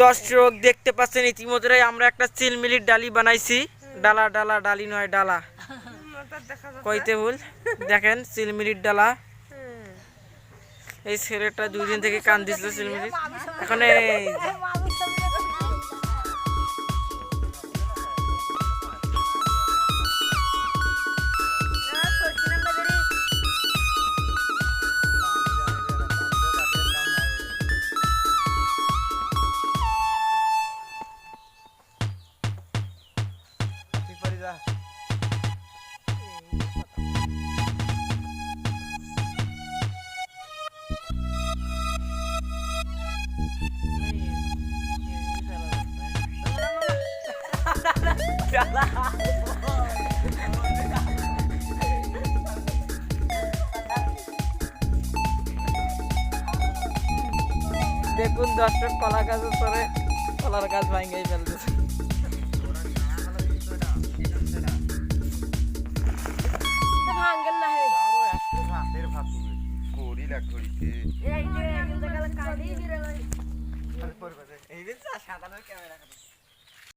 দর্শক দেখতে পাচ্ছেন ইতিমধ্যে। আমরা একটা চিলমিলির ডালি বানাইছি। ডালা ডালা, ডালি নয়, ডালা। কইতে ভুল। দেখেন চিলমিলির ডালা। এই ছেলেটা দুদিন থেকে কান দিছিল চিলমিলির এখন এই দেখুন দর্শক কলা গাছের পরে কলার গাছ ভাঙ্গাই ফেলতেছে। করিলা করিতে এই যে একজন জায়গায় কাটি দিলে এই যে সাধারণ ক্যামেরা